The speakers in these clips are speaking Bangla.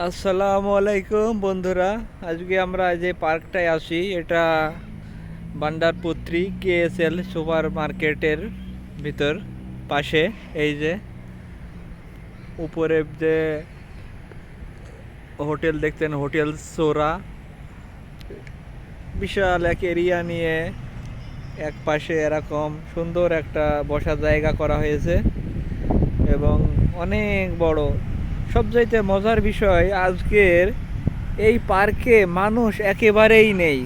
আসসালামু আলাইকুম, বন্ধুরা। আজকে আমরা যে পার্কটায় আসি এটা বান্ডারপুত্রি কেএসএল সুপার মার্কেটের ভিতর, পাশে, এই যে উপরে যে হোটেল দেখতেন, হোটেল সোরা। বিশাল এক এরিয়া নিয়ে এক পাশে এরকম সুন্দর একটা বসার জায়গা করা হয়েছে এবং অনেক বড় সবচাইতে মজার বিষয়, আজকের এই পার্কে মানুষ একেবারেই নেই।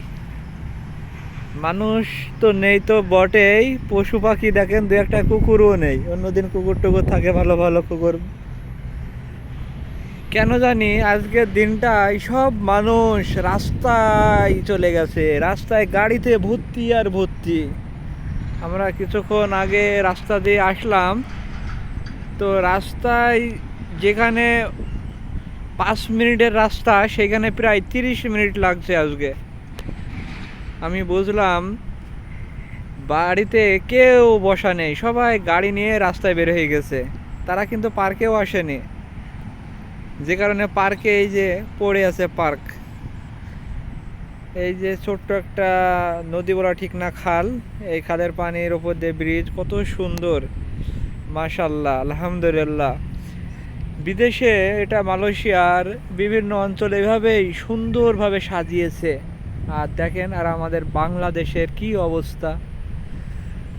মানুষ তো নেই তো বটেই, পশু পাখি দেখেন, দু একটা কুকুরও নেই। অন্যদিন কুকুর টুকুর থাকে, ভালো ভালো কুকুর। কেন জানি আজকের দিনটায় সব মানুষ রাস্তায় চলে গেছে, রাস্তায় গাড়িতে ভর্তি আর ভর্তি। আমরা কিছুক্ষণ আগে রাস্তা দিয়ে আসলাম, তো রাস্তায় যেখানে পাঁচ মিনিটের রাস্তা, সেখানে প্রায় তিরিশ মিনিট লাগছে আজকে। আমি বুঝলাম, বাড়িতে কেউ বসা নেই, সবাই গাড়ি নিয়ে রাস্তায় বের হয়ে গেছে। তারা কিন্তু পার্কেও আসেনি। যে কারণে পার্কে এই যে পড়ে আছে পার্ক। এই যে ছোট্ট একটা নদী বলা ঠিক না খাল, এই খালের পানির ওপর দিয়ে ব্রিজ কত সুন্দর। মাশাল্লাহ, আলহামদুলিল্লাহ। বিদেশে এটা মালয়েশিয়ার বিভিন্ন অঞ্চলে এভাবেই সুন্দরভাবে সাজিয়েছে। আর দেখেন, আর আমাদের বাংলাদেশের কি অবস্থা।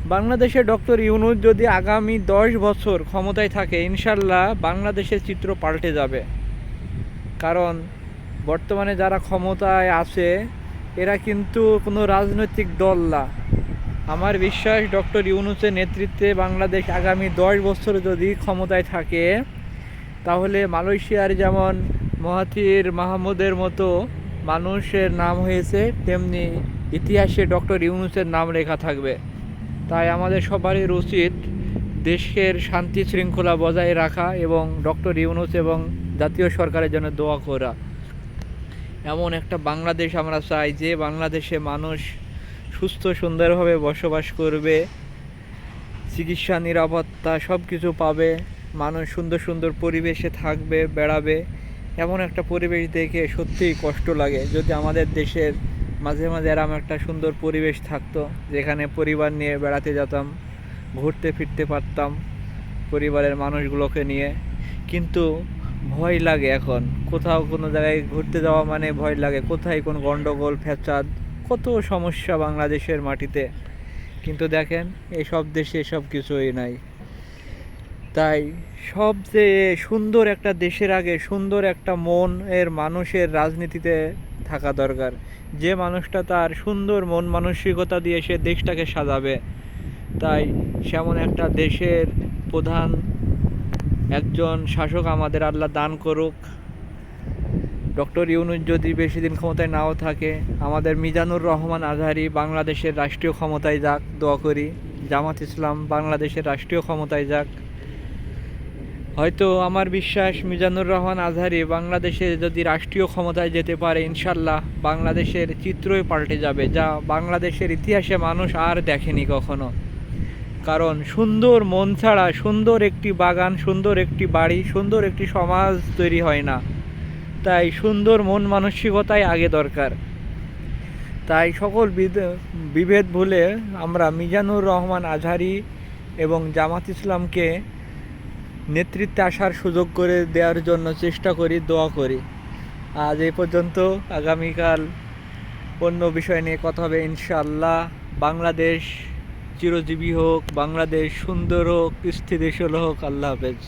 বাংলাদেশে ডক্টর ইউনুস যদি আগামী দশ বছর ক্ষমতায় থাকে, ইনশাল্লাহ বাংলাদেশের চিত্র পাল্টে যাবে। কারণ বর্তমানে যারা ক্ষমতায় আছে, এরা কিন্তু কোনো রাজনৈতিক দল না। আমার বিশ্বাস, ডক্টর ইউনুসের নেতৃত্বে বাংলাদেশ আগামী দশ বছর যদি ক্ষমতায় থাকে তাহলে মালয়েশিয়ার যেমন মহাথির মাহমুদের মতো মানুষের নাম হয়েছে, তেমনি ইতিহাসে ডক্টর ইউনুসের নাম লেখা থাকবে। তাই আমাদের সবারই উচিত দেশের শান্তি শৃঙ্খলা বজায় রাখা এবং ডক্টর ইউনুস এবং জাতীয় সরকারের জন্য দোয়া করা। এমন একটা বাংলাদেশ আমরা চাই, যে বাংলাদেশে মানুষ সুস্থ, সুন্দরভাবে বসবাস করবে, চিকিৎসা, নিরাপত্তা সব কিছু পাবে। মানুষ সুন্দর সুন্দর পরিবেশে থাকবে, বেড়াবে, এমন একটা পরিবেশ দেখে সত্যিই কষ্ট লাগে। যদি আমাদের দেশের মাঝে মাঝে এরম একটা সুন্দর পরিবেশ থাকতো, যেখানে পরিবার নিয়ে বেড়াতে যেতাম, ঘুরতে ফিরতে পারতাম পরিবারের মানুষগুলোকে নিয়ে, কিন্তু ভয় লাগে এখন। কোথাও কোনো জায়গায় ঘুরতে যাওয়া মানে ভয় লাগে। কোথায় কোন গন্ডগোল, ফ্যাচাদ, কত সমস্যা বাংলাদেশের মাটিতে। কিন্তু দেখেন, এসব দেশে সব কিছুই নাই। তাই সবচেয়ে সুন্দর একটা দেশের আগে সুন্দর একটা মন এর মানুষের রাজনীতিতে থাকা দরকার। যে মানুষটা তার সুন্দর মন মানসিকতা দিয়ে সে দেশটাকে সাজাবে, তাই সেমন একটা দেশের প্রধান একজন শাসক আমাদের আল্লাহ দান করুক। ডক্টর ইউনুস যদি বেশি দিন ক্ষমতায় নাও থাকে, আমাদের মিজানুর রহমান আজহারি বাংলাদেশের রাষ্ট্রীয় ক্ষমতায় যাক, দোয়া করি। জামাত ইসলাম বাংলাদেশের রাষ্ট্রীয় ক্ষমতায় যাক। হয়তো আমার বিশ্বাস মিজানুর রহমান আজহারি বাংলাদেশে যদি রাষ্ট্রীয় ক্ষমতায় যেতে পারে, ইনশাল্লাহ বাংলাদেশের চিত্রই পাল্টে যাবে, যা বাংলাদেশের ইতিহাসে মানুষ আর দেখেনি কখনো। কারণ সুন্দর মন ছাড়া সুন্দর একটি বাগান, সুন্দর একটি বাড়ি, সুন্দর একটি সমাজ তৈরি হয় না। তাই সুন্দর মন মানসিকতাই আগে দরকার। তাই সকল বিভেদ ভুলে আমরা মিজানুর রহমান আজহারি এবং জামাত ইসলামকে নেতৃত্বে আসার সুযোগ করে দেওয়ার জন্য চেষ্টা করি, দোয়া করি। আজ এই পর্যন্ত আগামীকাল অন্য বিষয় নিয়ে কথা হবে ইনশাল্লাহ বাংলাদেশ চিরজীবী হোক, বাংলাদেশ সুন্দর হোক, স্থিতিশীল হোক, আল্লাহ হাফেজ।